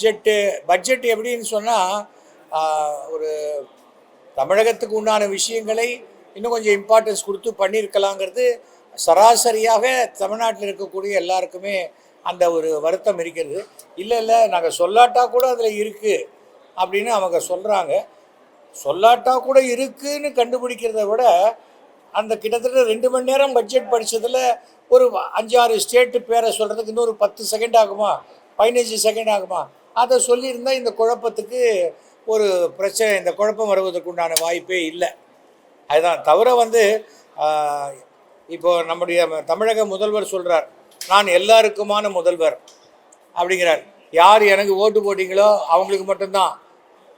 Budget budget எப்படின்னு சொன்னால் ஒரு தமிழகத்துக்கு உண்டான விஷயங்களை இன்னும் கொஞ்சம் இம்பார்ட்டன்ஸ் கொடுத்து பண்ணியிருக்கலாங்கிறது சராசரியாக தமிழ்நாட்டில் இருக்கக்கூடிய எல்லாருக்குமே அந்த ஒரு வருத்தம் இருக்கிறது. இல்லை இல்லை நாங்கள் சொல்லாட்டா கூட அதில் இருக்குது அப்படின்னு அவங்க சொல்கிறாங்க சொல்லாட்டா கூட இருக்குன்னு கண்டுபிடிக்கிறத விட அந்த கிட்டத்தட்ட ரெண்டு மணி நேரம் பட்ஜெட் படித்ததில் ஒரு அஞ்சாறு ஸ்டேட்டு பேரை சொல்கிறதுக்கு இன்னொரு பத்து செகண்ட் ஆகுமா? பதினஞ்சு செகண்ட் ஆகுமா? அதை சொல்லியிருந்தால் இந்த குழப்பத்துக்கு ஒரு பிரச்சனை இந்த குழப்பம் வருவதற்கு உண்டான வாய்ப்பே இல்லை. அதுதான். தவிர வந்து இப்போது இப்போ நம்முடைய தமிழக முதல்வர் சொல்கிறார் நான் எல்லாருக்குமான முதல்வர் அப்படிங்கிறார். யார் எனக்கு ஓட்டு போட்டிங்களோ அவங்களுக்கு மட்டும்தான்.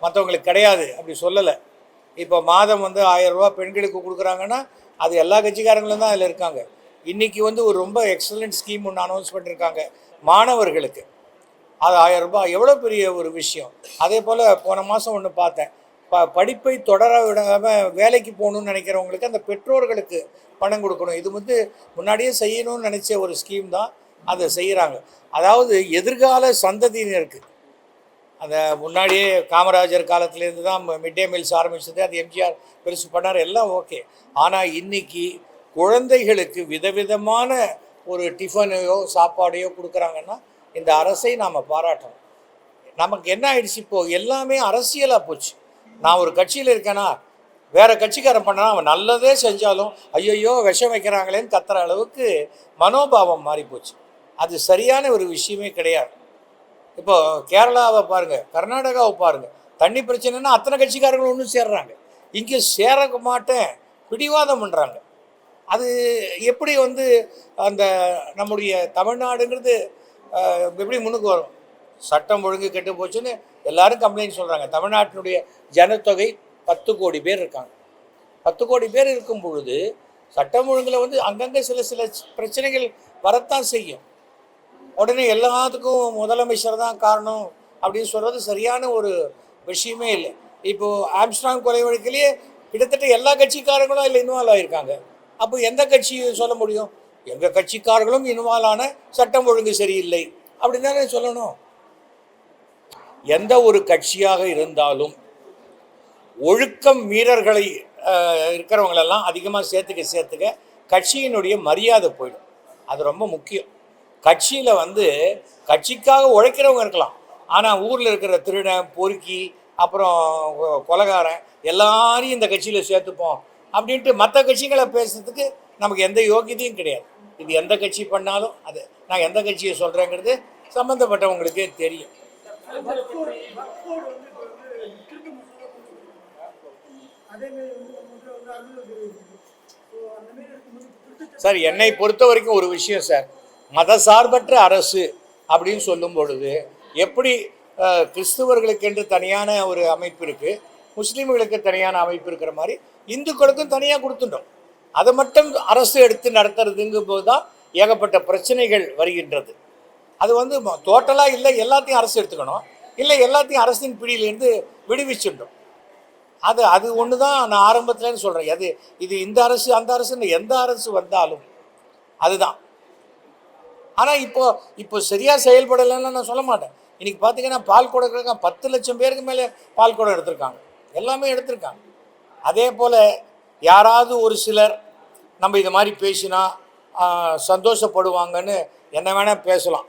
மற்றவங்களுக்கு கிடையாது. அப்படி சொல்லலை. இப்போ மாதம் வந்து ஆயிரம் பெண்களுக்கு கொடுக்குறாங்கன்னா அது எல்லா கட்சிக்காரங்களும் தான் அதில் இருக்காங்க. இன்றைக்கி வந்து ஒரு ரொம்ப எக்ஸலண்ட் ஸ்கீம் ஒன்று அனௌன்ஸ் பண்ணியிருக்காங்க மாணவர்களுக்கு. அது ஆயிரம் ரூபாய். எவ்வளோ பெரிய ஒரு விஷயம். அதே போல் போன மாதம் ஒன்று பார்த்தேன். ப படிப்பை தொடர விடாமல் வேலைக்கு போகணும்னு நினைக்கிறவங்களுக்கு அந்த பெற்றோர்களுக்கு பணம் கொடுக்கணும். இது வந்து முன்னாடியே செய்யணும்னு நினச்ச ஒரு ஸ்கீம் தான் அதை செய்கிறாங்க அதாவது எதிர்கால சந்ததியினருக்கு அந்த முன்னாடியே காமராஜர் காலத்துலேருந்து தான் மிட் டே மீல்ஸ் ஆரம்பிச்சது. அது எம்ஜிஆர் பெருசு பண்ணார். எல்லாம் ஓகே ஆனால் இன்றைக்கி குழந்தைகளுக்கு விதவிதமான ஒரு டிஃபனையோ சாப்பாடையோ கொடுக்குறாங்கன்னா இந்த அரசை நாம் பாராட்டணும். நமக்கு என்ன ஆயிடுச்சு இப்போ? எல்லாமே அரசியலாக போச்சு. நான் ஒரு கட்சியில் இருக்கேன்னா வேற கட்சிக்காரன் பண்ணா அவன் நல்லதே செஞ்சாலும் ஐயையோ விஷம் வைக்கிறாங்களேன்னு கத்துற அளவுக்கு மனோபாவம் மாறி போச்சு. அது சரியான ஒரு விஷயமே கிடையாது. இப்போ கேரளாவை பாருங்க கர்நாடகாவை பாருங்க. தண்ணி பிரச்சனைனா அத்தனை கட்சிக்காரங்களும் ஒன்றும் சேர்றாங்க. இங்கே சேர மாட்டேன் பிடிவாதம் பண்ணுறாங்க அது எப்படி வந்து அந்த நம்முடைய தமிழ்நாடுங்கிறது எப்படி முன்னுக்கு வரும்? சட்டம் ஒழுங்கு கெட்டு போச்சுன்னு எல்லாரும் கம்ப்ளைண்ட் சொல்கிறாங்க தமிழ்நாட்டினுடைய ஜனத்தொகை பத்து கோடி பேர் இருக்காங்க. பத்து கோடி பேர் இருக்கும் பொழுது சட்டம் ஒழுங்கில் வந்து அங்கங்கே சில சில பிரச்சனைகள் வரத்தான் செய்யும். உடனே எல்லாத்துக்கும் முதலமைச்சர் தான் காரணம் அப்படின்னு சொல்கிறது சரியான ஒரு விஷயமே இல்லை. இப்போது ஆம்ஸ்டாங் கொலை வழக்கிலேயே கிட்டத்தட்ட எல்லா கட்சிக்காரங்களும் அதில் இன்வால்வ் ஆகியிருக்காங்க அப்போ எந்த கட்சி சொல்ல முடியும்? எங்கள் கட்சிக்காரர்களும் இனிமாலான சட்டம் ஒழுங்கு சரியில்லை அப்படின்னு தானே சொல்லணும். எந்த ஒரு கட்சியாக இருந்தாலும் ஒழுக்கம் மீறர்களை இருக்கிறவங்களெல்லாம் அதிகமாக சேர்த்துக்க சேர்த்துக்க கட்சியினுடைய மரியாதை போயிடும். அது ரொம்ப முக்கியம். கட்சியில் வந்து கட்சிக்காக உழைக்கிறவங்க இருக்கலாம். ஆனால் ஊரில் இருக்கிற திருடன் பொறுக்கி அப்புறம் கொலகாரன் எல்லாரையும் இந்த கட்சியில் சேர்த்துப்போம் அப்படின்ட்டு மற்ற கட்சிகளை பேசுறதுக்கு நமக்கு எந்த யோகியதையும் கிடையாது. இது எந்த கட்சி பண்ணாலும் அது நான் எந்த கட்சியை சொல்கிறேங்கிறது சம்மந்தப்பட்டவங்களுக்கே தெரியும். சார் என்னை பொறுத்த வரைக்கும் ஒரு விஷயம் சார். மதசார்பற்ற அரசு அப்படின்னு சொல்லும் பொழுது எப்படி கிறிஸ்துவர்களுக்கு கிறிஸ்துவர்களுக்கென்று தனியான ஒரு அமைப்பு இருக்குது முஸ்லீம்களுக்கு தனியான அமைப்பு இருக்கிற மாதிரி இந்துக்களுக்கும் தனியாக கொடுத்துட்டோம். அதை மட்டும் அரசு எடுத்து நடத்துறதுங்கும் போது தான் ஏகப்பட்ட பிரச்சனைகள் வருகின்றது. அது வந்து டோட்டலாக இல்லை எல்லாத்தையும் அரசு எடுத்துக்கணும். இல்லை எல்லாத்தையும் அரசின் பிடியிலேருந்து விடுவிச்சுட்டோம். அது அது ஒன்று தான் நான் ஆரம்பத்துலன்னு சொல்கிறேன் அது இது இந்த அரசு அந்த அரசுன்னு எந்த அரசு வந்தாலும் அதுதான். ஆனால் இப்போ இப்போ சரியாக செயல்படலைன்னு நான் சொல்ல மாட்டேன். இன்னைக்கு பார்த்தீங்கன்னா பால் குடம் எடுக்காங்க பத்து லட்சம் பேருக்கு மேலே பால் குடம் எடுத்திருக்காங்க. எல்லாமே எடுத்திருக்காங்க. அதே போல் யாராவது ஒரு சிலர் நம்ம இது மாதிரி பேசினா சந்தோஷப்படுவாங்கன்னு என்ன வேணால் பேசலாம்.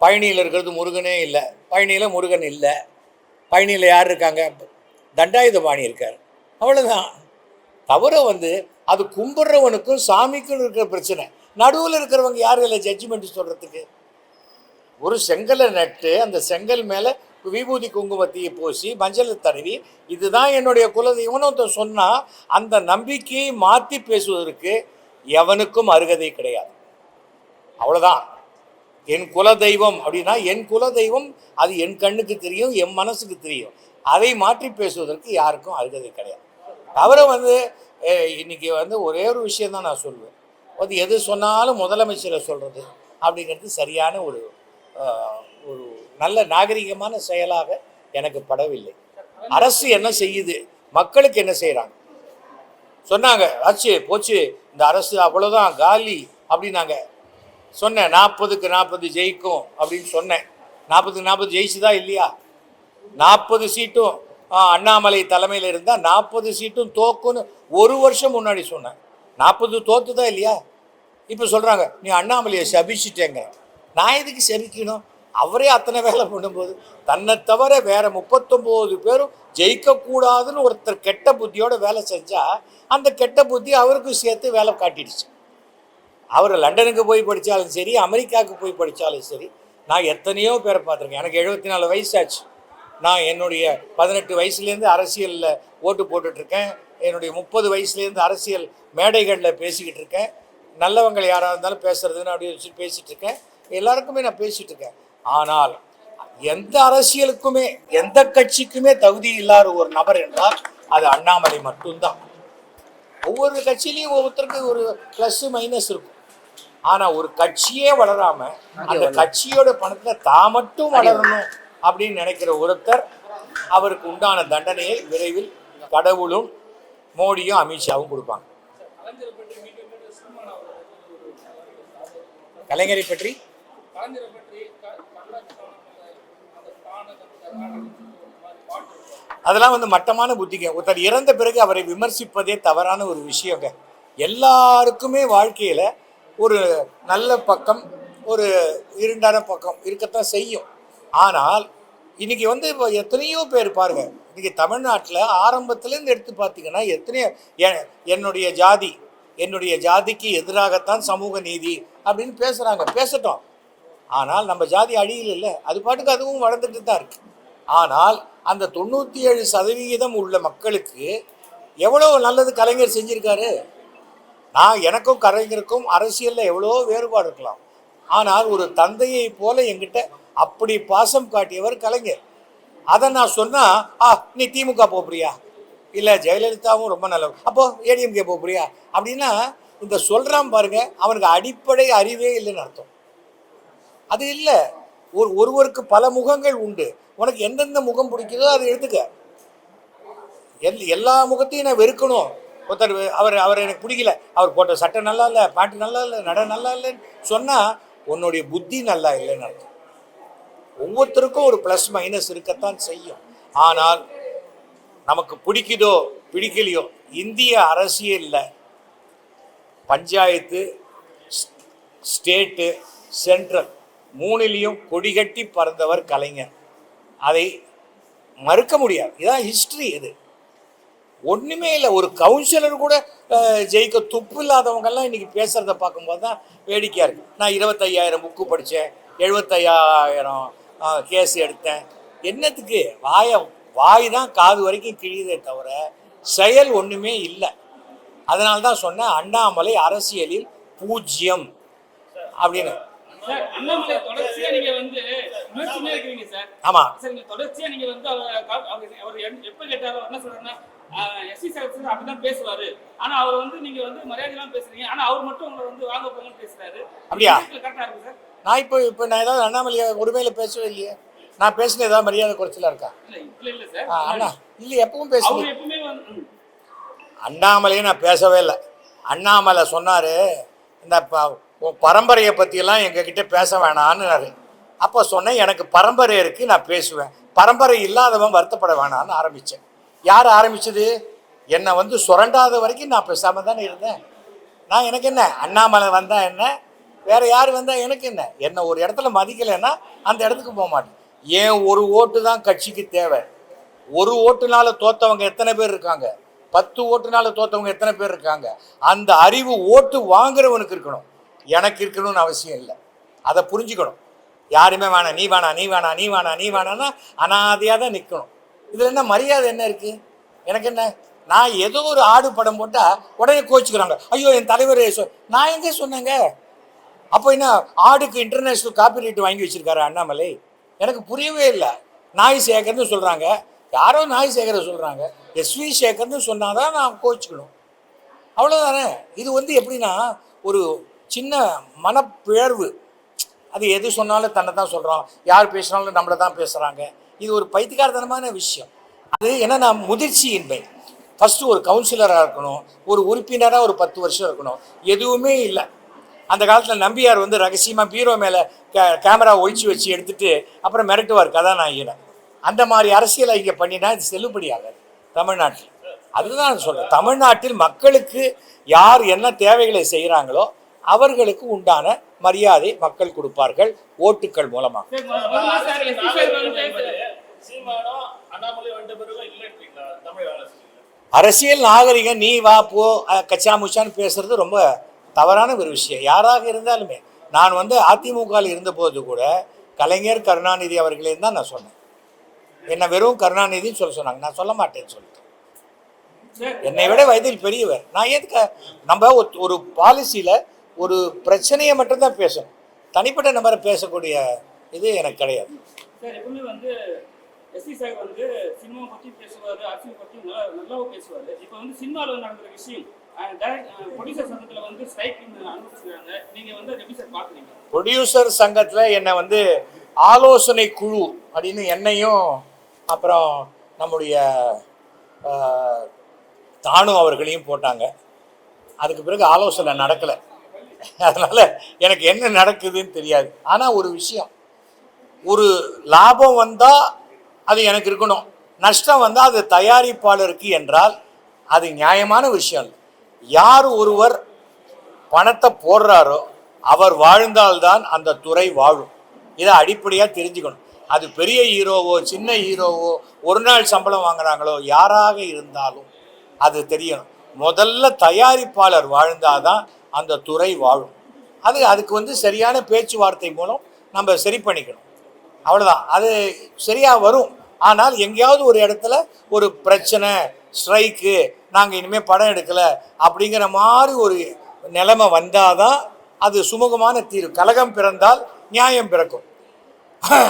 பழனியில் இருக்கிறது முருகனே இல்லை. பழனியில் முருகன் இல்லை. பழனியில் யார் இருக்காங்க? தண்டாயுதபாணி இருக்கார். அவ்வளோதான் தவிர வந்து அது கும்பிட்றவனுக்கும் சாமிக்கும் இருக்கிற பிரச்சனை. நடுவில் இருக்கிறவங்க யாரும் இல்லை ஜட்ஜ்மெண்ட் சொல்கிறதுக்கு ஒரு செங்கலை நட்டு அந்த செங்கல் மேலே விபூதி குங்குமத்தையை பூசி மஞ்சளை தடவி இதுதான் என்னுடைய குலதெய்வம்னு ஒருத்தன் சொன்னால் அந்த நம்பிக்கையை மாற்றி பேசுவதற்கு எவனுக்கும் அருகதை கிடையாது. அவ்வளோதான் என் குலதெய்வம் அப்படின்னா என் குலதெய்வம் அது என் கண்ணுக்கு தெரியும் என் மனசுக்கு தெரியும். அதை மாற்றி பேசுவதற்கு யாருக்கும் அருகதை கிடையாது. தவிர வந்து இன்னைக்கு வந்து ஒரே ஒரு விஷயம் தான் நான் சொல்லுவேன். அது எது சொன்னாலும் முதலமைச்சரை சொல்கிறது அப்படிங்கிறது சரியான ஒரு நல்ல நாகரிகமான செயலாக எனக்கு படவில்லை. அரசு என்ன செய்யுது? மக்களுக்கு என்ன செய்கிறாங்க சொன்னாங்க ஆச்சு போச்சு இந்த அரசு அவ்வளோதான் காலி அப்படின்னாங்க. சொன்னேன் நாற்பதுக்கு நாற்பது ஜெயிக்கும் அப்படின்னு சொன்னேன். நாற்பதுக்கு நாற்பது ஜெயிச்சுதா இல்லையா? நாற்பது சீட்டும் அண்ணாமலை தலைமையில் இருந்தால் நாற்பது சீட்டும் தோக்குன்னு ஒரு வருஷம் முன்னாடி சொன்னேன். நாற்பது தோத்துதா இல்லையா? இப்போ சொல்கிறாங்க நீ அண்ணாமலையை சபிச்சிட்டேங்க நான் எதுக்கு சபிக்கணும்? அவரே அத்தனை வேலை பண்ணும்போது தன்னை தவிர வேற முப்பத்தொம்போது பேரும் ஜெயிக்கக்கூடாதுன்னு ஒருத்தர் கெட்ட புத்தியோட வேலை செஞ்சா அந்த கெட்ட புத்தி அவருக்கும் சேர்த்து வேலை காட்டிடுச்சு. அவர் லண்டனுக்கு போய் படித்தாலும் சரி அமெரிக்காவுக்கு போய் படித்தாலும் சரி நான் எத்தனையோ பேரை பார்த்துருக்கேன். எனக்கு எழுபத்தி நாலு வயசாச்சு. நான் என்னுடைய பதினெட்டு வயசுலேருந்து அரசியலில் ஓட்டு போட்டுட்ருக்கேன். என்னுடைய முப்பது வயசுலேருந்து அரசியல் மேடைகளில் பேசிக்கிட்டு இருக்கேன் நல்லவங்க யாராக இருந்தாலும் பேசுறதுன்னு அப்படி வச்சு பேசிகிட்டு இருக்கேன் எல்லாருக்குமே நான் பேசிகிட்டு இருக்கேன் ஆனால் எந்த அரசியலுக்குமே எந்த கட்சிக்குமே தகுதி இல்லாத ஒரு நபர் என்றால் அது அண்ணாமலை மட்டும்தான். ஒவ்வொரு கட்சியிலையும் ஒவ்வொருத்தருக்கு ஒரு ப்ளஸ் மைனஸ் இருக்கும். ஆனா ஒரு கட்சியே வளராம அந்த கட்சியோட பணத்துல தான் மட்டும் வளரணும் அப்படின்னு நினைக்கிற ஒருத்தர் அவருக்கு உண்டான தண்டனையை விரைவில் கடவுளும் மோடியும் அமித்ஷாவும் கொடுப்பாங்க. கலைஞரை பற்றி கலைஞரை பற்றி க- கண்ணாடி காணாமல் அந்த பானை கட்டுறாங்க பாட்டு இருக்கும். அதெல்லாம் வந்து மட்டமான புத்திங்க. ஒருத்தர் இறந்த பிறகு அவரை விமர்சிப்பதே தவறான ஒரு விஷயங்க. எல்லாருக்குமே வாழ்க்கையில் ஒரு நல்ல பக்கம் ஒரு இருண்டான பக்கம் இருக்கத்தான் செய்யும். ஆனால் இன்னைக்கு வந்து இப்போ எத்தனையோ பேர் பாருங்கள் இன்னைக்கு தமிழ்நாட்டில் ஆரம்பத்துலேருந்து எடுத்து பார்த்தீங்கன்னா எத்தனையோ எ- என்னுடைய ஜாதி என்னுடைய ஜாதிக்கு எதிராகத்தான் சமூக நீதி அப்படின்னு பேசுகிறாங்க பேசட்டும். ஆனால் நம்ம ஜாதி அழியில் இல்லை அது பாட்டுக்கு அதுவும் வளர்ந்துட்டு தான் இருக்குது ஆனால் அந்த தொண்ணூற்றி ஏழு சதவிகிதம் உள்ள மக்களுக்கு எவ்வளோ நல்லது கலைஞர் செஞ்சிருக்காரு? நான் எனக்கும் கலைஞருக்கும் அரசியலில் எவ்வளோ வேறுபாடு இருக்கலாம். ஆனால் ஒரு தந்தையை போல எங்கிட்ட அப்படி பாசம் காட்டியவர் கலைஞர். அதை நான் சொன்னால் ஆ நீ திமுக போறியா இல்லை ஜெயலலிதாவும் ரொம்ப நல்லவர் அப்போ ஏடிஎம்கே போப்பிரியா அப்படின்னா இந்த சொல்கிறான் பாருங்க அவனுக்கு அடிப்படை அறிவே இல்லைன்னு அர்த்தம். அது இல்லை. ஒரு ஒருவருக்கு பல முகங்கள் உண்டு. உனக்கு எந்தெந்த முகம் பிடிக்குதோ அதை எடுத்துக்க. எல் எல்லா முகத்தையும் நான் வெறுக்கணும். ஒருத்தர் அவர் அவர் எனக்கு பிடிக்கல. அவர் போட்ட சட்டை நல்லா இல்லை பாட்டு நல்லா இல்லை நட நல்லா இல்லைன்னு சொன்னால் உன்னுடைய புத்தி நல்லா இல்லைன்னு அர்த்தம். ஒவ்வொருத்தருக்கும் ஒரு ப்ளஸ் மைனஸ் இருக்கத்தான் செய்யும். ஆனால் நமக்கு பிடிக்குதோ பிடிக்கலையோ இந்திய அரசியலில் பஞ்சாயத்து ஸ்டேட்டு சென்ட்ரல் மூணுலேயும் கொடிகட்டி பறந்தவர் கலைஞர். அதை மறுக்க முடியாது. இதான் ஹிஸ்ட்ரி இது. ஒன்றுமே இல்லை. ஒரு கவுன்சிலர் கூட ஜெயிக்க துப்பு இல்லாதவங்கெல்லாம் இன்றைக்கி பேசுகிறத பார்க்கும்போது தான் வேடிக்கையாக இருக்குது நான் இருபத்தையாயிரம் புக்கு படித்தேன் எழுபத்தையாயிரம் கேஸ் எடுத்தேன். என்னத்துக்கு? வாயை வாய் தான் காது வரைக்கும் கிழியுதே தவிர செயல் ஒன்றுமே இல்லை. அதனால தான் சொன்னேன் அண்ணாமலை அரசியலில் பூஜ்ஜியம் அப்படின்னு. அண்ணாமலை வந்து இருக்கிறீங்க சார். நீங்க தொடர்ச்சியா நீங்க வந்து அவர் எப்ப கேட்டாலும் என்ன சொல்றாருன்னா எஸ்சி சார் அப்படிதான் பேசுவாரு. ஆனா அவர் வந்து நீங்க வந்து மரியாதை எல்லாம் பேசுறீங்க. ஆனா அவர் மட்டும் உங்களை வந்து வாங்க போங்கன்னு பேசுறாரு. அப்படியா? கரெக்டா இருக்கு சார். நான் இப்போ இப்போ நான் ஏதாவது அண்ணாமலையை உரிமையில் பேசவே இல்லையே. நான் பேசின ஏதாவது மரியாதை குறைச்சலா இருக்கா? அண்ணா இல்லை எப்பவும் பேசுவேன். அண்ணாமலையை நான் பேசவே இல்லை. அண்ணாமலை சொன்னார் இந்த பரம்பரையை பற்றியெல்லாம் எங்ககிட்ட பேச வேணான்னு அப்போ சொன்னேன் எனக்கு பரம்பரை இருக்குது நான் பேசுவேன். பரம்பரை இல்லாதவன் வருத்தப்பட வேணான்னு ஆரம்பித்தேன் யார் ஆரம்பிச்சது? என்னை வந்து சுரண்டாத வரைக்கும் நான் பேசாமல் தானே இருந்தேன். நான் எனக்கு என்ன அண்ணாமலை வந்தால் என்ன? வேற யார் வந்தால் எனக்கு என்ன? என்னை ஒரு இடத்துல மதிக்கலைன்னா அந்த இடத்துக்கு போக மாட்டேன். ஏன் ஒரு ஓட்டு தான் கட்சிக்கு தேவை? ஒரு ஓட்டுனால தோத்தவங்க எத்தனை பேர் இருக்காங்க? பத்து ஓட்டுனால தோத்தவங்க எத்தனை பேர் இருக்காங்க? அந்த அறிவு ஓட்டு வாங்குறவனுக்கு இருக்கணும். எனக்கு இருக்கணும்னு அவசியம் இல்லை. அதை புரிஞ்சுக்கணும். யாருமே வேணாம் நீ வேணாம் நீ வேணாம் நீ வேணாம் நீ வேணாம்னா அனாதையாக தான் நிற்கணும் இதில் என்ன மரியாதை என்ன இருக்குது எனக்கு என்ன? நான் ஏதோ ஒரு ஆடு படம் போட்டால் உடனே கோச்சிக்கிறாங்க. ஐயோ என் தலைவர் சொ- நான் எங்கே சொன்னேங்க? அப்போ என்ன ஆடுக்கு இன்டர்நேஷ்னல் காப்பிரைட் வாங்கி வச்சிருக்காரு அண்ணாமலை? எனக்கு புரியவே இல்லை. நாய் சேகர்னு சொல்கிறாங்க யாரோ நாய் சேகரை சொல்கிறாங்க எஸ்வி சேகர்னு சொன்னாதான் நான் கோச்சிக்கணும். அவ்வளோதானே இது வந்து எப்படின்னா ஒரு சின்ன மனப்பிழர்வு. அது எது சொன்னாலும் தன்னை தான் சொல்கிறோம் யார் பேசினாலும் நம்மளை தான் பேசுகிறாங்க இது ஒரு பைத்தியக்காரத்தனமான விஷயம். அது என்னன்னா முதிர்ச்சியின்மை ஃபஸ்ட்டு ஒரு கவுன்சிலராக இருக்கணும். ஒரு உறுப்பினராக ஒரு பத்து வருஷம் இருக்கணும். எதுவுமே இல்லை. அந்த காலத்தில் நம்பியார் வந்து ரகசியமாக பீரோ மேலே கே கேமரா ஒழிச்சு வச்சு எடுத்துகிட்டு அப்புறம் மிரட்டுவார் கதாநாயகனை. அந்த மாதிரி அரசியலை இங்கே பண்ணினா இது செல்லுபடியாகாது தமிழ்நாட்டில். அதுதான் நான் சொல்கிறேன் தமிழ்நாட்டில் மக்களுக்கு யார் என்ன தேவைகளை செய்கிறாங்களோ அவர்களுக்கு உண்டான மரியாதை மக்கள் கொடுப்பார்கள் ஓட்டுக்கள் மூலமாக. அரசியல் நாகரிகம் நீ வா போ கச்சா முச்சான்னு பேசுறது ரொம்ப தவறான ஒரு விஷயம். யாராக இருந்தாலுமே நான் வந்து அதிமுகவில் இருந்தபோது கூட கலைஞர் கருணாநிதி அவர்களே தான் நான் சொன்னேன். என்ன வெறும் கருணாநிதின்னு சொல்ல சொன்னாங்க. நான் சொல்ல மாட்டேன்னு சொல்லிட்டேன். சார். என்னை விட வயதில் பெரியவர். நான் எதுக்கு நம்ம ஒரு- ஒரு பாலிசியில் ஒரு பிரச்சனையை மட்டும்தான் பேசணும் தனிப்பட்ட நபரை பேசக்கூடிய இது எனக்கு கிடையாது. சார் எப்பவுமே வந்து எஸ்சி சார் வந்து சினிமா பத்தி பேசுவாரு அரசியல் பத்தி நல்லா நல்லாவும் பேசுவாரு. இப்போ வந்து சினிமாவில் நடக்கிற விஷயம் ப்ரொடியூசர் சங்கத்தில் வந்து ஸ்ட்ரைக் அனுப்பிச்சிருக்காங்க. நீங்க வந்து அதை எப்படி சார் ப்ரொடியூசர் சங்கத்தில் என்னை வந்து ஆலோசனை குழு அப்படின்னு என்னையும் அப்புறம் நம்முடைய தானு அவர்களையும் போட்டாங்க. அதுக்கு பிறகு ஆலோசனை நடக்கலை. அதனால் எனக்கு என்ன நடக்குதுன்னு தெரியாது. ஆனால் ஒரு விஷயம் ஒரு லாபம் வந்தால் அது எனக்கு இருக்கணும். நஷ்டம் வந்தால் அது தயாரிப்பாளருக்கு என்றால் அது நியாயமான விஷயம் இல்லை. யார் ஒருவர் பணத்தை போடுறாரோ அவர் வாழ்ந்தால்தான் அந்த துறை வாழும். இதை அடிப்படையாக தெரிஞ்சுக்கணும். அது பெரிய ஹீரோவோ சின்ன ஹீரோவோ ஒரு நாள் சம்பளம் வாங்குறாங்களோ யாராக இருந்தாலும் அது தெரியணும். முதல்ல தயாரிப்பாளர் வாழ்ந்தாதான் அந்த துறை வாழும். அது அதுக்கு வந்து சரியான பேச்சுவார்த்தை மூலம் நம்ம சரி பண்ணிக்கணும். அவ்வளோதான் அது சரியாக வரும். ஆனால் எங்கேயாவது ஒரு இடத்துல ஒரு பிரச்சனை ஸ்ட்ரைக்கு நாங்கள் இனிமேல் படம் எடுக்கலை அப்படிங்கிற மாதிரி ஒரு நிலைமை வந்தாதான் அது சுமூகமான தீர்வு. கலகம் பிறந்தால் நியாயம் பிறக்கும்.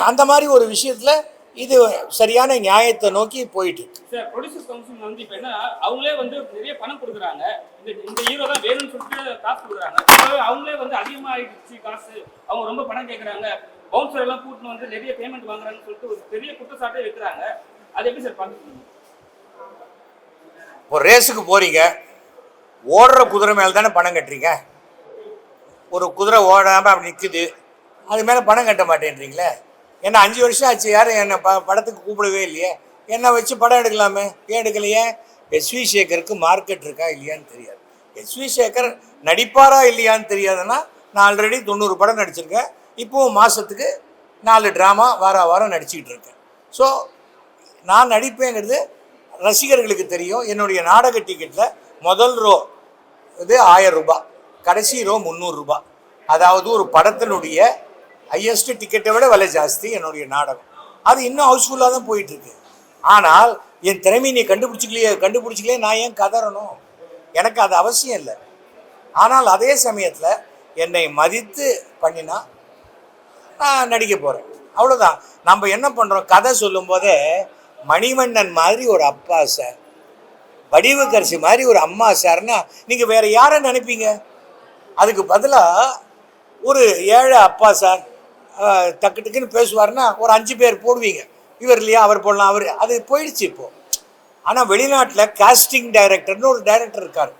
அந்த மாதிரி ஒரு விஷயத்தில் இது சரியான நியாயத்தை நோக்கி போயிட்டு இருக்கு. சார் ப்ரொடியூசர் கவுன்சில் வந்து இப்போ என்ன அவங்களே வந்து நிறைய பணம் கொடுக்குறாங்க. இந்த இந்த ஹீரோ தான் வேணும்னு சொல்லிட்டு காசு கொடுக்குறாங்க. அவங்களே வந்து அதிகமாகிடுச்சு காசு. அவங்க ரொம்ப பணம் கேட்குறாங்க பவுன்சர் எல்லாம் கூட்டின்னு வந்து நிறைய பேமெண்ட் வாங்குறாங்கன்னு சொல்லிட்டு ஒரு பெரிய குற்றச்சாட்டே வைக்கிறாங்க. அது எப்படி சார் பார்த்துக்கணும் ஒரு ரேஸுக்கு போகிறீங்க ஓடுற குதிரை மேலே தானே பணம் கட்டுறீங்க? ஒரு குதிரை ஓடாமல் அப்படி நிற்குது அது மேலே பணம் கட்ட மாட்டேன்றீங்களே? என்ன அஞ்சு வருஷம் ஆச்சு யாரும் என்னை ப படத்துக்கு கூப்பிடவே இல்லையே. என்னை வச்சு படம் எடுக்கலாமே? ஏன் எடுக்கலையே? எஸ்வி சேகருக்கு மார்க்கெட் இருக்கா இல்லையான்னு தெரியாது. எஸ்வி சேகர் நடிப்பாரா இல்லையான்னு தெரியாதுன்னா நான் ஆல்ரெடி தொண்ணூறு படம் நடிச்சிருக்கேன். இப்போவும் மாதத்துக்கு நாலு ட்ராமா வார வாரம் நடிச்சிக்கிட்டு இருக்கேன். ஸோ நான் நடிப்பேங்கிறது ரசிகர்களுக்கு தெரியும். என்னுடைய நாடக டிக்கெட்டில் முதல் ரோ இது ஆயிரம் ரூபாய் கடைசி ரோ முந்நூறுரூபா அதாவது ஒரு படத்தினுடைய ஹையஸ்ட் டிக்கெட்டை விட விலை ஜாஸ்தி என்னுடைய நாடகம். அது இன்னும் ஹவுஸ்ஃபுல்லாக தான் போயிட்டு இருக்கு ஆனால் என் திறமையை நீ கண்டுபிடிச்சிக்கலையே கண்டுபிடிச்சிக்கலையே நான் ஏன் கதறணும்? எனக்கு அது அவசியம் இல்லை. ஆனால் அதே சமயத்தில் என்னை மதித்து பண்ணினா நான் நடிக்க போகிறேன் அவ்வளோதான் நம்ம என்ன பண்ணுறோம் கதை சொல்லும்போதே மணிமன்னன் மாதிரி ஒரு அப்பா சார் வடிவுக்கரசி மாதிரி ஒரு அம்மா சார்னா நீங்கள் வேறு யாரை நினைப்பீங்க? அதுக்கு பதிலாக ஒரு ஏழை அப்பா சார் டக்கு டக்குன்னு பேசுவார்னா ஒரு அஞ்சு பேர் போடுவீங்க. இவர் இல்லையா அவர் போடலாம் அவர் அது போயிடுச்சு இப்போது ஆனால் வெளிநாட்டில் காஸ்டிங் டைரக்டர்னு ஒரு டைரக்டர் இருக்கார்.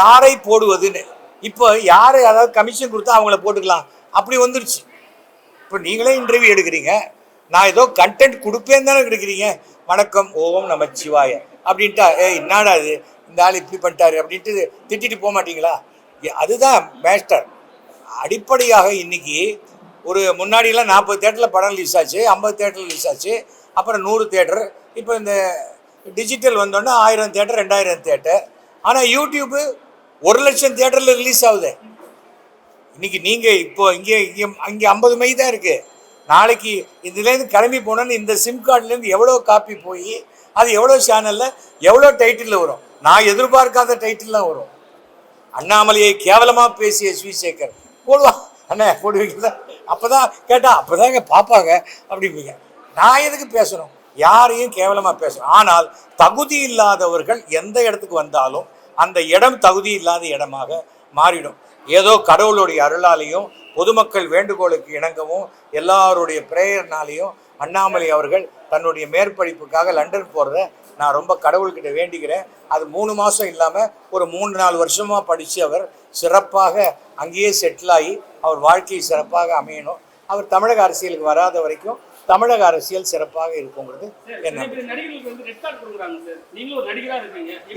யாரை போடுவதுன்னு. இப்போ யாரை அதாவது கமிஷன் கொடுத்தா அவங்கள போட்டுக்கலாம். அப்படி வந்துருச்சு. இப்போ நீங்களே இன்டர்வியூ எடுக்கிறீங்க. நான் ஏதோ கண்டென்ட் கொடுப்பேன்னு தானே எடுக்கிறீங்க. வணக்கம் ஓம் நம்ம சிவாய. அப்படின்ட்டா ஏய் என்னடா இது? இந்த ஆள் இப்படி பண்ணிட்டாரு. அப்படின்ட்டு திட்டிட்டு போக மாட்டீங்களா? அதுதான் மேஸ்டர் அடிப்படையாக இன்னைக்கு ஒரு முன்னாடியெல்லாம் நாற்பது தேட்டரில் படம் ரிலீஸ் ஆச்சு ஐம்பது தேட்டரில் ரிலீஸ் ஆச்சு அப்புறம் நூறு தேட்டர் இப்போ இந்த டிஜிட்டல் வந்தோடனே ஆயிரம் தேட்டர் ரெண்டாயிரம் தேட்டர் ஆனால் யூடியூப்பு ஒரு லட்சம் தேட்டரில் ரிலீஸ் ஆகுது. இன்னைக்கு நீங்கள் இப்போ இங்கே இங்கே அங்கே ஐம்பது மை தான் இருக்குது நாளைக்கு இதுலேருந்து கிளம்பி போனோன்னு இந்த சிம் கார்டுலேருந்து எவ்வளோ காப்பி போய் அது எவ்வளோ சேனலில் எவ்வளோ டைட்டிலில் வரும்? நான் எதிர்பார்க்காத டைட்டில்லாம் வரும். அண்ணாமலையை கேவலமாக பேசிய ஸ்ரீசேகர். போடுவா. அண்ணே போடுவீங்களா? அப்போ தான் கேட்டால் அப்போ தாங்க பார்ப்பாங்க அப்படிம்பீங்க. நான் எதுக்கு பேசணும்? யாரையும் கேவலமாக பேசணும். ஆனால் தகுதி இல்லாதவர்கள் எந்த இடத்துக்கு வந்தாலும் அந்த இடம் தகுதி இல்லாத இடமாக மாறிடும். ஏதோ கடவுளுடைய அருளாலையும் பொதுமக்கள் வேண்டுகோளுக்கு இணங்கவும் எல்லாருடைய பிரேயர்னாலையும் அண்ணாமலை அவர்கள் தன்னுடைய மேற்படிப்புக்காக லண்டன் போகிறத நான் ரொம்ப கடவுள்கிட்ட வேண்டிக்கிறேன் அது மூணு மாதம் இல்லாமல் ஒரு மூணு நாலு வருஷமாக படித்து அவர் சிறப்பாக அங்கேயே செட்டில் ஆகி அவர் வாழ்க்கை சிறப்பாக அமையணும். அவர் தமிழக அரசியலுக்கு வராத வரைக்கும் தமிழக அரசியல் சிறப்பாக இருக்குங்கிறது என்ன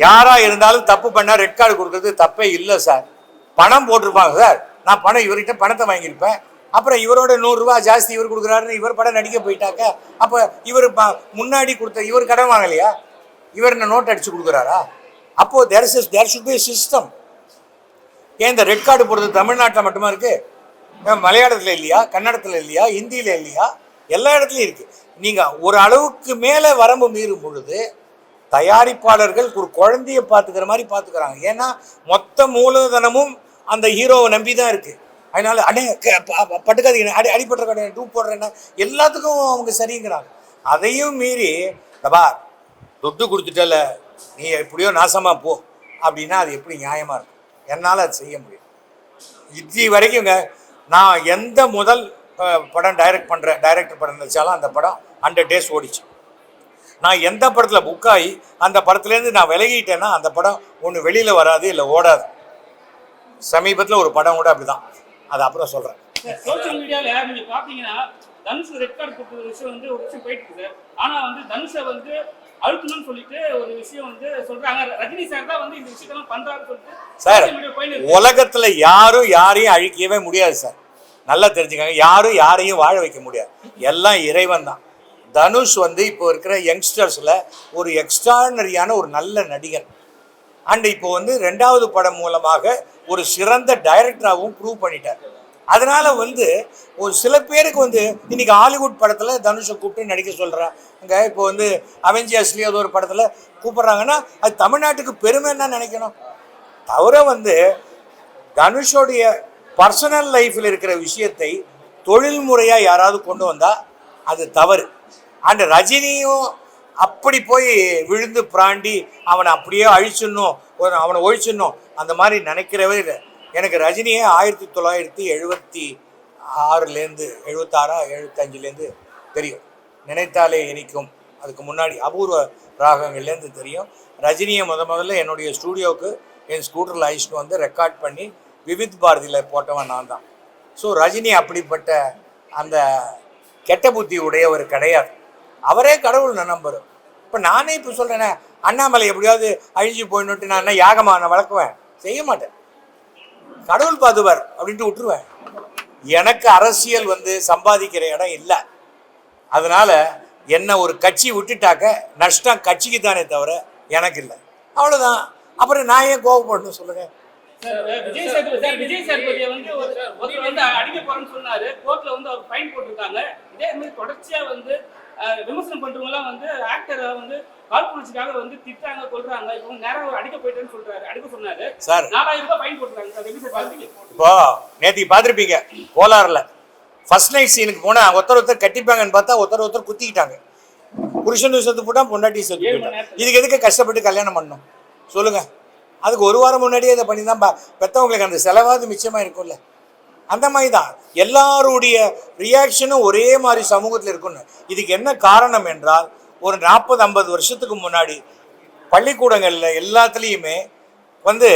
யாரா இருந்தாலும் தப்பு பண்ணா ரெட் கார்டு கொடுக்கறது தப்பே இல்லை சார். பணம் போட்டிருப்பாங்க சார். நான் பணம் இவர்கிட்ட பணத்தை வாங்கியிருப்பேன். அப்புறம் இவரோட நூறுரூவா ஜாஸ்தி இவர் கொடுக்குறாருன்னு இவர் படம் நடிக்க போயிட்டாக்க அப்போ இவர் முன்னாடி கொடுத்த இவர் கடன் வாங்கலையா? இவர் என்ன நோட் அடிச்சு கொடுக்குறாரா? அப்போ there is there should be system ஏன் இந்த ரெட் கார்டு போடுறது தமிழ்நாட்டில் மட்டுமா இருக்கு? ஏன் மலையாளத்தில் இல்லையா கன்னடத்தில் இல்லையா ஹிந்தியில் இல்லையா எல்லா இடத்துலையும் இருக்குது நீங்கள் ஒரு அளவுக்கு மேலே வரம்பு மீறும் பொழுது தயாரிப்பாளர்கள் ஒரு குழந்தைய பார்த்துக்கிற மாதிரி பார்த்துக்கிறாங்க. ஏன்னா மொத்த மூலதனமும் அந்த ஹீரோவை நம்பி தான் இருக்குது அதனால அடே க- ப- பட்டுக்காதீங்க அடி அடிப்பட்ட கடை டூ போடுறேன்னா எல்லாத்துக்கும் அவங்க சரிங்கிறாங்க. அதையும் மீறி டபா துட்டு கொடுத்துட்டல நீ எப்படியோ நாசமாக போ அப்படின்னா அது எப்படி நியாயமாக இருக்கும்? என்னால் அது செய்ய முடியும். இது வரைக்குங்க நான் எந்த முதல் படம் டைரக்ட் பண்ணுற டைரக்டர் படம் நினச்சாலும் அந்த படம் ஹண்ட்ரட் டேஸ் ஓடிச்சு. நான் எந்த படத்தில் புக் ஆகி அந்த படத்துலேருந்து நான் விலகிட்டேன்னா அந்த படம் ஒன்று வெளியில் வராது இல்லை ஓடாது. சமீபத்தில் ஒரு படம் கூட அப்படி தான் அது அப்புறம் சொல்கிறேன் சோசியல் மீடியால நீங்கள் பார்த்தீங்கன்னா தனுஷ் ரெட் கார்டு கொடுத்த விஷயம் வந்து ஒரு விஷயம் போயிட்டு இருக்குது ஆனால் வந்து தனுஷை வந்து அழுத்தணும்னு சொல்லிட்டு ஒரு விஷயம் வந்து சொல்றாங்க. ரஜினி சார் தான் வந்து இந்த விஷயத்தெல்லாம் பண்றாருன்னு சொல்லிட்டு சார். உலகத்தில் யாரும் யாரையும் அழிக்கவே முடியாது சார் நல்லா தெரிஞ்சுக்கங்க. யாரும் யாரையும் வாழ வைக்க முடியாது. எல்லாம் இறைவன் தான். தனுஷ் வந்து இப்போ இருக்கிற யங்ஸ்டர்ஸில் ஒரு எக்ஸ்ட்ரானரியான ஒரு நல்ல நடிகன். அண்ட் இப்போ வந்து ரெண்டாவது படம் மூலமாக ஒரு சிறந்த டைரக்டராகவும் ப்ரூவ் பண்ணிட்டார். அதனால வந்து ஒரு சில பேருக்கு வந்து இன்னைக்கு ஹாலிவுட் படத்தில் தனுஷை கூப்பிட்டு நடிக்க அங்கே இப்போ வந்து அவெஞ்சியர்ஸ்லேயே ஏதோ ஒரு படத்தில் கூப்பிட்றாங்கன்னா அது தமிழ்நாட்டுக்கு பெருமைன்னு என்ன நினைக்கணும்? தவிர வந்து தனுஷோடைய பர்சனல் லைஃப்பில் இருக்கிற விஷயத்தை தொழில் முறையாக யாராவது கொண்டு வந்தால் அது தவறு. அண்ட் ரஜினியும் அப்படி போய் விழுந்து பிராண்டி அவனை அப்படியே அழிச்சிடணும் ஒரு அவனை ஒழிச்சிடணும் அந்த மாதிரி நினைக்கிறவே இல்லை. எனக்கு ரஜினியே ஆயிரத்தி தொள்ளாயிரத்தி எழுபத்தி ஆறுலேருந்து எழுபத்தாறா எழுபத்தஞ்சிலேருந்து தெரியும். நினைத்தாலே இனிக்கும் அதுக்கு முன்னாடி அபூர்வ ராகங்கள்லேருந்து தெரியும். ரஜினியை முத முதல்ல என்னுடைய ஸ்டூடியோவுக்கு என் ஸ்கூட்டரில் அழிச்சிட்டு வந்து ரெக்கார்ட் பண்ணி விவித் பாரதியில் போட்டவன் நான் தான். ஸோ ரஜினி அப்படிப்பட்ட அந்த கெட்ட புத்தி உடையவர் கிடையாது. அவரே கடவுள் நான் இப்போ நானே இப்போ சொல்கிறேனே அண்ணாமலை எப்படியாவது அழிஞ்சு போயின்னுட்டு நான் என்ன யாகமாக நான் வளர்க்குவேன் செய்ய மாட்டேன். கடவுள் பாதுவர் அப்படின்ட்டு விட்டுருவேன். எனக்கு அரசியல் வந்து சம்பாதிக்கிற இடம் இல்லை. அதனால என்ன ஒரு கட்சி விட்டுட்டாக்க நஷ்டம் கட்சிக்கு தானே தவிர எனக்கு இல்லை. அவ்வளோதான் அப்புறம் நான் ஏன் கோவப்படணும் சொல்லுங்க. விஜய் சேதுபதி சார் விஜய் சேதுபதியை வந்து ஒருத்தர் வந்து அடிக்க போறேன்னு சொன்னாரு. கோர்ட்ல வந்து அவர் ஃபைன் போட்டிருக்காங்க. இதே மாதிரி தொடர்ச்சியா வந்து விமர்சனம் பண்றவங்க எல்லாம் வந்து ஆக்டரை வந்து காழ்ப்புணர்ச்சிக்காக வந்து திட்டாங்க கொள்றாங்க இப்போ நேரா அவர் அடிக்க போயிட்டேன்னு சொல்றாரு. அடிக்க சொன்னாரு. சார். நாலாயிரம் ரூபாய் ஃபைன் பாத்தீங்க இப்போ நேற்றுக்கு பார்த்துருப்பீங்க கோலாரில் ஃபர்ஸ்ட் நைட் சீனுக்கு போனால் ஒருத்தர் ஒருத்தர் கட்டிப்பாங்கன்னு பார்த்தா ஒருத்தர் ஒருத்தர் குத்திக்கிட்டாங்க. புருஷனும் செத்து போட்டான் பொண்டாட்டி செத்து நேரத்துல. இதுக்கு எதுக்கு கஷ்டப்பட்டு கல்யாணம் பண்ணணும்? சொல்லுங்க. அதுக்கு ஒரு வாரம் முன்னாடியே இதை பண்ணி தான் பா- பெத்தவங்களுக்கு அந்த செலவாவது மிச்சமாக இருக்கும்ல. அந்த மாதிரி தான். எல்லாருடைய ரியாக்ஷனும் ஒரே மாதிரி சமூகத்தில் இருக்கும்னு. இதுக்கு என்ன காரணம் என்றால் ஒரு நாற்பது ஐம்பது வருஷத்துக்கு முன்னாடி பள்ளிக்கூடங்களில் எல்லாத்துலேயுமே வந்து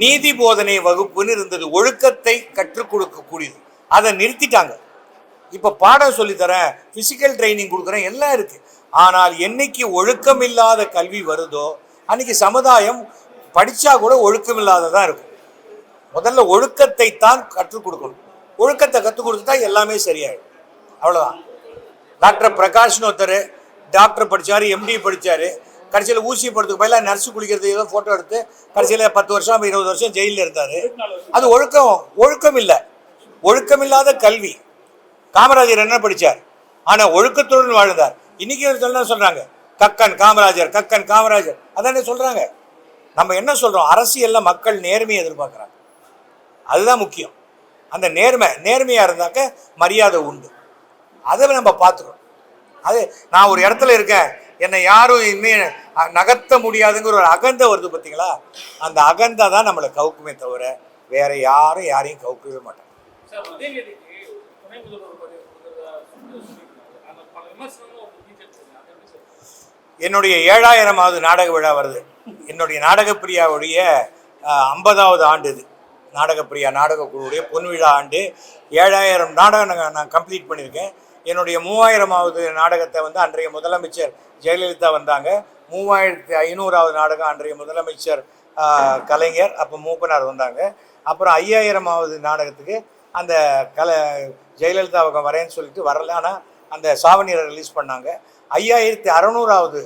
நீதி போதனை வகுப்புன்னு இருந்தது. ஒழுக்கத்தை கற்றுக் கொடுக்கக்கூடியது. அதை நிறுத்திட்டாங்க. இப்போ பாடம் சொல்லித்தரேன் ஃபிசிக்கல் ட்ரைனிங் கொடுக்குறேன் எல்லாம் இருக்குது ஆனால் என்னைக்கு ஒழுக்கம் இல்லாத கல்வி வருதோ அன்னைக்கு சமுதாயம் படித்தா கூட ஒழுக்கம் இல்லாததான் இருக்கும். முதல்ல ஒழுக்கத்தை தான் கற்றுக் கொடுக்கணும். ஒழுக்கத்தை கற்றுக் கொடுத்துட்டா எல்லாமே சரியாயிடும். அவ்வளோதான் டாக்டர் பிரகாஷ்னு ஒருத்தர் டாக்டர் படித்தார் எம்டி படித்தார் கடைசியில் ஊசி போடுறதுக்கு பதிலாக நர்ஸு குளிக்கிறது ஏதோ ஃபோட்டோ எடுத்து கடைசியில் பத்து வருஷம் இருபது வருஷம் ஜெயிலில் இருந்தார். அது ஒழுக்கம் ஒழுக்கம் இல்லை. ஒழுக்கமில்லாத கல்வி. காமராஜர் என்ன படித்தார் ஆனால் ஒழுக்கத்துடன் வாழ்ந்தார். இன்னைக்கு என்ன சொல்கிறாங்க கக்கன் காமராஜர் கக்கன் காமராஜர். அதானே சொல்கிறாங்க நம்ம என்ன சொல்கிறோம் அரசியலில் மக்கள் நேர்மையை எதிர்பார்க்குறாங்க. அதுதான் முக்கியம். அந்த நேர்மை நேர்மையாக இருந்தாக்க மரியாதை உண்டு. அதை நம்ம பார்த்துக்கணும். அது நான் ஒரு இடத்துல இருக்கேன். என்னை யாரும் இனிமே நகர்த்த முடியாதுங்கிற ஒரு அகந்த வருது பார்த்தீங்களா அந்த அகந்தை தான் நம்மளை கவுக்குமே தவிர வேற யாரும் யாரையும் கவுக்கவே மாட்டாங்க. என்னுடைய ஏழாயிரமாவது நாடக விழா வருது. என்னுடைய நாடக பிரியாவுடைய ஐம்பதாவது ஆண்டு இது. நாடகப்பிரியா நாடக குழுவுடைய பொன்விழா ஆண்டு ஏழாயிரம் நாடகம் நான் கம்ப்ளீட் பண்ணியிருக்கேன். என்னுடைய மூவாயிரமாவது நாடகத்தை வந்து அன்றைய முதலமைச்சர் ஜெயலலிதா வந்தாங்க. மூவாயிரத்தி ஐநூறாவது நாடகம் அன்றைய முதலமைச்சர் கலைஞர் அப்போ மூப்பனார் வந்தாங்க. அப்புறம் ஐயாயிரமாவது நாடகத்துக்கு அந்த கல ஜெயலலிதா அவங்க வரேன்னு சொல்லிட்டு வரல. ஆனால் அந்த சாவணியரை ரிலீஸ் பண்ணாங்க. ஐயாயிரத்தி அறநூறாவது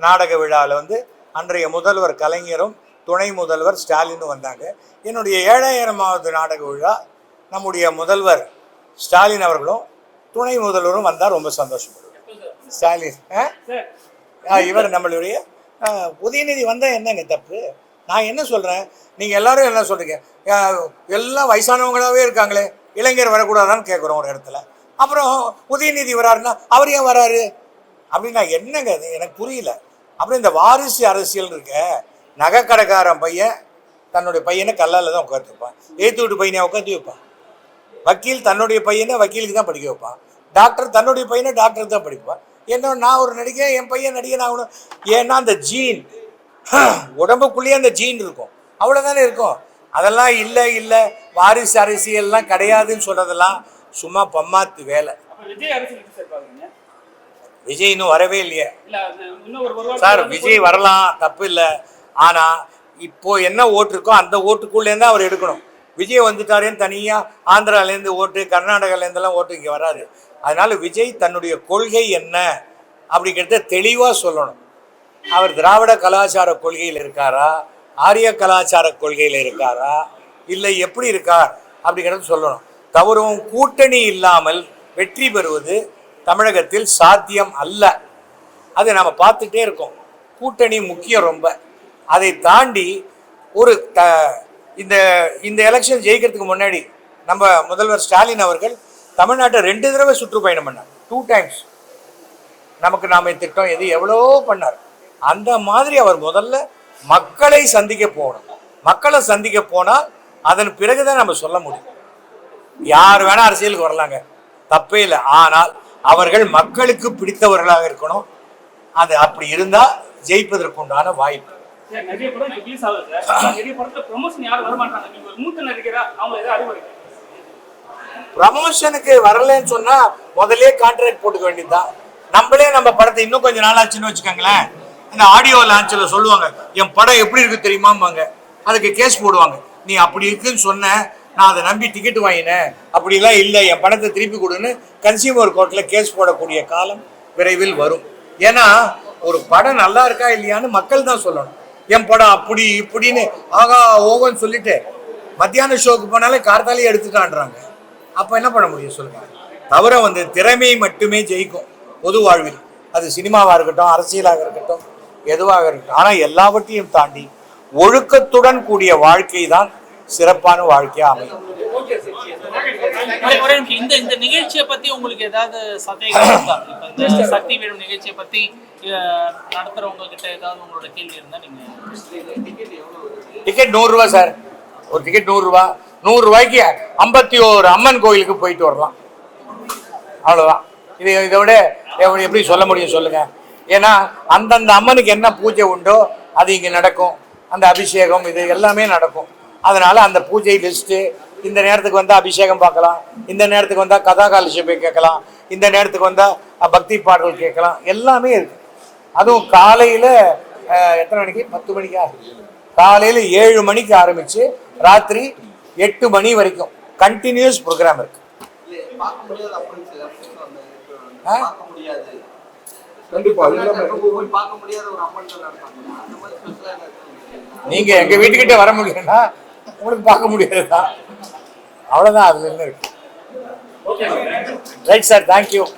நாடக விழாவில் வந்து அன்றைய முதல்வர் கலைஞரும் துணை முதல்வர் ஸ்டாலினும் வந்தாங்க. என்னுடைய ஏழாயிரமாவது நாடக விழா நம்முடைய முதல்வர் ஸ்டாலின் அவர்களும் துணை முதல்வரும் வந்தால் ரொம்ப சந்தோஷப்படுவேன் ஸ்டாலின் இவர் நம்மளுடைய உதயநிதி வந்தால் என்னங்க தப்பு? நான் என்ன சொல்கிறேன் நீங்கள் எல்லாரும் என்ன சொல்கிறீங்க எல்லாம் வயசானவங்களாவே இருக்காங்களே இளைஞர் வரக்கூடாதான்னு கேட்குறோம் ஒரு இடத்துல. அப்புறம் உதயநிதி வராருன்னா அவர் ஏன் வராரு? அப்படின்னா என்னங்க அது எனக்கு புரியல. அப்புறம் இந்த வாரிசு அரசியல் இருக்க நகைக்கடைக்காரன் பையன் தன்னுடைய பையனை கல்லால் தான் உட்காந்து வைப்பான் ஏற்று விட்டு பையனை உட்காந்து வைப்பான் வக்கீல் தன்னுடைய பையனை வக்கீலுக்கு தான் படிக்க வைப்பான். டாக்டர் தன்னுடைய பையனை டாக்டருக்கு தான் படிப்பான். என்ன நான் ஒரு நடிகை என் பையன் நடிகன் ஆகணும் ஏன்னா அந்த ஜீன் உடம்புக்குள்ளேயே அந்த ஜீன் இருக்கும். அவ்வளோதானே இருக்கும். அதெல்லாம் இல்லை இல்லை. வாரிசு அரசியல்லாம் கிடையாதுன்னு சொல்கிறதெல்லாம் சும்மா பம்மாத்து வேலை. விஜய் இன்னும் வரவே இல்லையே. சார் விஜய் வரலாம். தப்பு இல்லை. ஆனால் இப்போ என்ன ஓட்டு இருக்கோ அந்த ஓட்டுக்குள்ளேருந்து அவர் எடுக்கணும். விஜய் வந்துட்டாரேன்னு தனியாக ஆந்திராலேருந்து ஓட்டு கர்நாடகாலேருந்தெல்லாம் ஓட்டு இங்கே வராது அதனால் விஜய் தன்னுடைய கொள்கை என்ன அப்படிங்கிறத தெளிவாக சொல்லணும். அவர் திராவிட கலாச்சார கொள்கையில் இருக்காரா? ஆரிய கலாச்சார கொள்கையில் இருக்காரா? இல்லை எப்படி இருக்கார் அப்படிங்கிறத சொல்லணும். தவறும் கூட்டணி இல்லாமல் வெற்றி பெறுவது தமிழகத்தில் சாத்தியம் அல்ல. அதை நம்ம பார்த்துட்டே இருக்கோம். கூட்டணி முக்கியம் ரொம்ப. அதை தாண்டி ஒரு த இந்த இந்த எலெக்ஷன் ஜெயிக்கிறதுக்கு முன்னாடி நம்ம முதல்வர் ஸ்டாலின் அவர்கள் தமிழ்நாட்டை ரெண்டு தடவை சுற்றுப்பயணம் பண்ணார். டூ டைம்ஸ் நமக்கு நாம திட்டம் எது எவ்வளோ பண்ணார். அந்த மாதிரி அவர் முதல்ல மக்களை சந்திக்க போகணும். மக்களை சந்திக்க போனால் அதன் பிறகுதான் நம்ம சொல்ல முடியும். யார் வேணா அரசியலுக்கு வரலாங்க. தப்பே இல்லை. ஆனால் அவர்கள் மக்களுக்கு பிடித்தவர்களாக இருக்கணும். அது அப்படி இருந்தால் ஜெயிப்பதற்குண்டான வாய்ப்பு. நிறைய படம் ரிலீஸ் ஆகுது சார் நிறைய படத்துல ப்ரொமோஷன் யாரும் வர மாட்டாங்க நீங்க ஒரு மூத்த நடிகரா அவங்க ஏதாவது அறிவுரை. ப்ரமோஷனுக்கு வரலன்னு சொன்னா முதல்லயே கான்ட்ராக்ட் போட்டுக்க வேண்டியதுதான். நம்மளே நம்ம படத்தை இன்னும் கொஞ்சம் நாள் ஆச்சுன்னு வச்சுக்கோங்களேன். இந்த ஆடியோ லான்ச்சில் சொல்லுவாங்க என் படம் எப்படி இருக்கு தெரியுமாம்பாங்க. அதுக்கு கேஸ் போடுவாங்க. நீ அப்படி இருக்குன்னு சொன்ன நான் அதை நம்பி டிக்கெட் வாங்கினேன். அப்படிலாம் இல்லை. என் பணத்தை திருப்பி கொடுன்னு கன்சியூமர் கோர்ட்டில் கேஸ் போடக்கூடிய காலம் விரைவில் வரும். ஏன்னா ஒரு படம் நல்லா இருக்கா இல்லையான்னு மக்கள் தான் சொல்லணும். என் படம் அப்படி இப்படின்னு ஆகா ஓவன் சொல்லிட்டு மத்தியான ஷோக்கு போனாலே கார்த்தாலே எடுத்துட்டான்றாங்க. அப்போ என்ன பண்ண முடியும் சொல்லுங்க. தவிர வந்து திறமை மட்டுமே ஜெயிக்கும். பொது வாழ்வில். அது சினிமாவாக இருக்கட்டும் அரசியலாக இருக்கட்டும் எதுவாக இருக்கட்டும். ஆனால் எல்லாவற்றையும் தாண்டி ஒழுக்கத்துடன் கூடிய வாழ்க்கை தான் சிறப்பான வாழ்க்கையா அமையும். இந்த இந்த நிகழ்ச்சியை பத்தி உங்களுக்கு ஏதாவது சந்தேகம் இருக்கா? இப்ப இந்த சக்தி வேணும் நிகழ்ச்சியை பத்தி நடத்துறவங்க கிட்ட ஏதாவது உங்களோட கேள்வி இருந்தா நீங்க டிக்கெட் நூறுரூவா சார் ஒரு டிக்கெட் நூறுரூவா. நூறுரூவாய்க்கு ஐம்பத்தி ஓரு அம்மன் கோயிலுக்கு போயிட்டு வரலாம். அவ்வளோதான் இது இதை விட எப்படி எப்படி சொல்ல முடியும் சொல்லுங்க. ஏன்னா அந்தந்த அம்மனுக்கு என்ன பூஜை உண்டோ அது இங்கே நடக்கும். அந்த அபிஷேகம் இது எல்லாமே நடக்கும். அதனால அந்த பூஜை லிஸ்ட்டு இந்த நேரத்துக்கு வந்தால் அபிஷேகம் பார்க்கலாம் இந்த நேரத்துக்கு வந்தால் கதாகாலிஷபை கேட்கலாம் இந்த நேரத்துக்கு வந்தால் பக்தி பாடல் கேட்கலாம் எல்லாமே இருக்கு. அதுவும் காலையில் எத்தனை மணிக்கு? பத்து மணிக்கா? காலையில் ஏழு மணிக்கு ஆரம்பித்து ராத்திரி எட்டு மணி வரைக்கும் கண்டினியூஸ் ப்ரோக்ராம் இருக்கு. பார்க்க முடியாது அப்படின்னு சில விஷயம் வந்து ஆ? பார்க்க முடியாது கண்டிப்பா அது இல்லாம போய் பார்க்க முடியாத ஒரு அம்மன்கள் இருக்காங்க அந்த மாதிரி ஸ்பெஷலா இருக்கு நீங்க எங்க வீட்டுக்கிட்ட வர முடியலன்னா உங்களுக்கு பார்க்க முடியாதுதான். அவ்வளவுதான் அதுல என்ன இருக்கு? Right sir thank you